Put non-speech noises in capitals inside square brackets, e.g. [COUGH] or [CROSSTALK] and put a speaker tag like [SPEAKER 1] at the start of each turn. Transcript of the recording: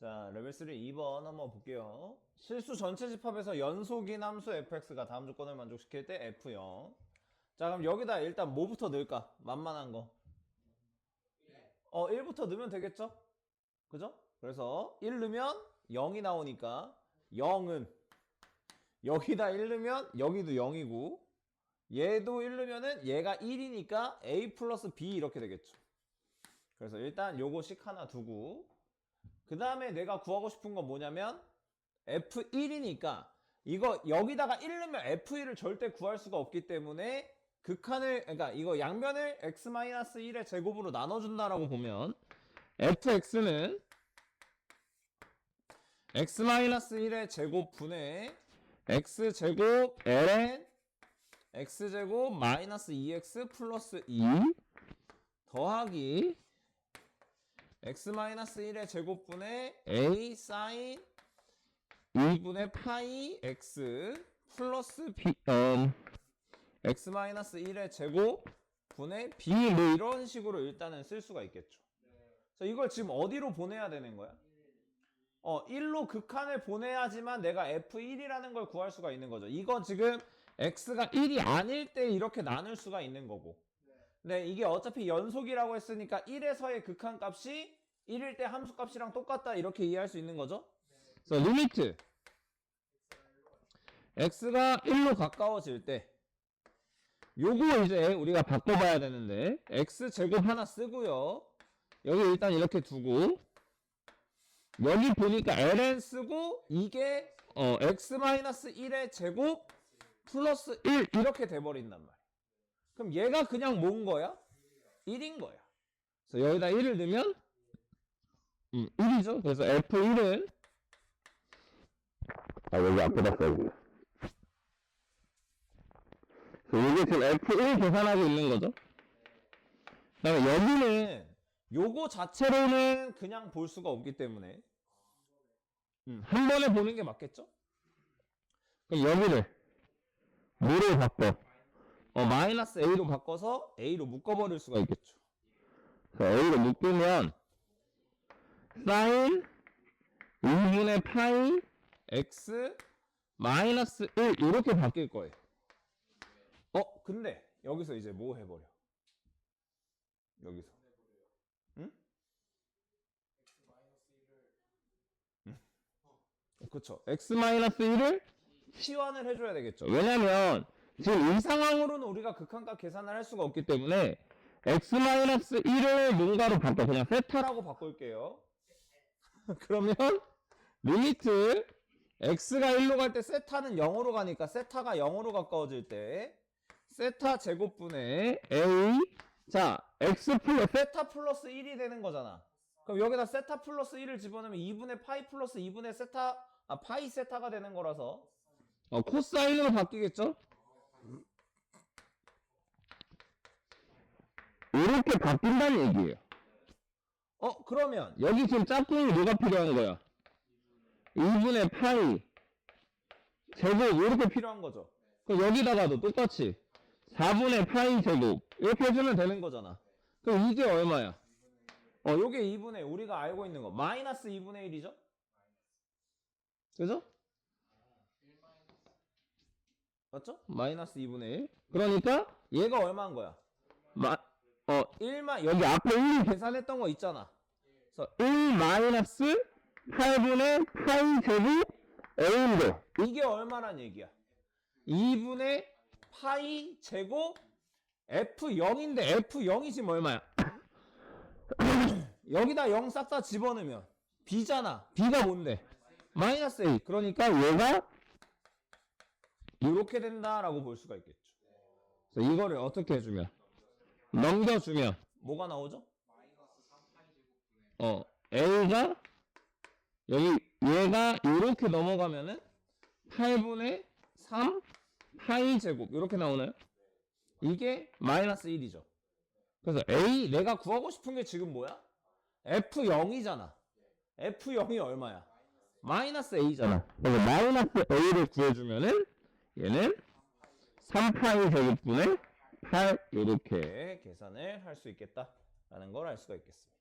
[SPEAKER 1] 자, 레벨 3 2번 한번 볼게요. 실수 전체 집합에서 연속인 함수 fx가 다음 조건을 만족시킬 때 f0. 자, 그럼 여기다 일단 뭐부터 넣을까? 만만한 거. 어, 1부터 넣으면 되겠죠? 그죠? 그래서 1 넣으면 0이 나오니까 0은 여기다 1 넣으면 여기도 0이고 얘도 1 넣으면은 얘가 1이니까 a 플러스 b 이렇게 되겠죠. 그래서 일단 요거씩 하나 두고 그 다음에 내가 구하고 싶은 건 뭐냐면 F1이니까 이거 여기다가 1 넣으면 F1을 절대 구할 수가 없기 때문에 극한을 그러니까 이거 양변을 x-1의 제곱으로 나눠준다라고 보면 fx는 x-1의 제곱 분의 x제곱 ln x제곱 마이너스 2x 플러스 2 더하기 x-1의 제곱분의 a 사인 2분의 파이 x 플러스 b 음, x-1의 제곱 분의 b 뭐 이런 식으로 일단은 쓸 수가 있겠죠. 그래서 이걸 지금 어디로 보내야 되는 거야? 어, 1로 극한을 보내야지만 내가 f1이라는 걸 구할 수가 있는 거죠. 이건 지금 x가 1이 아닐 때 이렇게 나눌 수가 있는 거고. 네, 이게 어차피 연속이라고 했으니까 1에서의 극한 값이 1일 때 함수 값이랑 똑같다 이렇게 이해할 수 있는 거죠. 그래서 리미트 x가 1로 가까워질 때 요거 이제 우리가 바꿔봐야 되는데 x 제곱 하나 쓰고요. 여기 일단 이렇게 두고 여기 보니까 ln 쓰고 이게 어, x-1의 제곱 플러스 1 이렇게 돼버린단 말이야. 그럼 얘가 그냥 뭔 거야? 1인 거야. 그래서 여기다 1을 넣으면 음, 1이죠. 그래서 F1은 아 여기 앞에다 써야지. 그래서 이게 지금 F1 계산하고 있는 거죠. 그다음에 여기는 요거 자체로는 그냥 볼 수가 없기 때문에 음, 한 번에 보는 게 맞겠죠? 그럼 여기를 뭐로 바꿔? 어, 마이너스 A로 바꿔서 A로 묶어버릴 수가 있겠죠. A로 묶으면 사인 2분의 파이 x 마이너스 1 이렇게 바뀔 거예요. 어, 근데 여기서 이제 뭐 해버려? 여기서. 응? 그쵸. x 마이너스 1을 치환을 해줘야 되겠죠. 왜냐면 지금 이 상황으로는 우리가 극한값 계산을 할 수가 없기 때문에 x-1을 뭔가로 바꿔 그냥 세타라고 바꿀게요 [LAUGHS] 그러면 리미트 x가 1로 갈 때 세타는 0으로 가니까 세타가 0으로 가까워질 때 세타 제곱분의 a 자 x 플러스 세타 플러스 1이 되는 거잖아 그럼 여기다 세타 플러스 1을 집어넣으면 2분의 파이 플러스 2분의 세타 아 파이 세타가 되는 거라서 어, 코사인으로 바뀌겠죠? 이렇게 바뀐다는 얘기예요. 어, 그러면 여기 지금 짝꿍이 뭐가 필요한 거야? 2분의 파이 제곱 이렇게 필요한 거죠. 그럼 여기다가도 똑같이 4분의 파이 제곱 이렇게 해주면 되는 거잖아. 그럼 이게 얼마야? 어, 요게 2분의 우리가 알고 있는 거 마이너스 2분의 1이죠? 그죠? 맞죠? 마이너스 2분의 1. 그러니까 얘가 얼마인 거야? 마, 어, 1마, 여기 앞에 1이 계산했던 거 있잖아. 그래서 1 마이너스 8분의 파이 제곱 A인데 이게 얼마란 얘기야? 2분의 파이 제곱 F0인데 F0이 지금 얼마야? [COUGHS] 여기다 0 싹 다 집어넣으면 B잖아. B가 뭔데? 마이너스 A. 그러니까 얘가 이렇게 된다라고 볼 수가 있겠죠. 그래서 이거를 어떻게 해주면 넘겨주면 뭐가 나오죠? 어 A가 여기 얘가 이렇게 넘어가면은 8분의 3 파이 제곱 이렇게 나오나요? 이게 마이너스 1이죠. 그래서 A 내가 구하고 싶은 게 지금 뭐야? F0이잖아. F0이 얼마야? 마이너스 A잖아. 그래서 마이너스 A를 구해주면은 얘는 3파이 제곱분의 8 이렇게 계산을 할 수 있겠다라는 걸 알 수가 있겠습니다.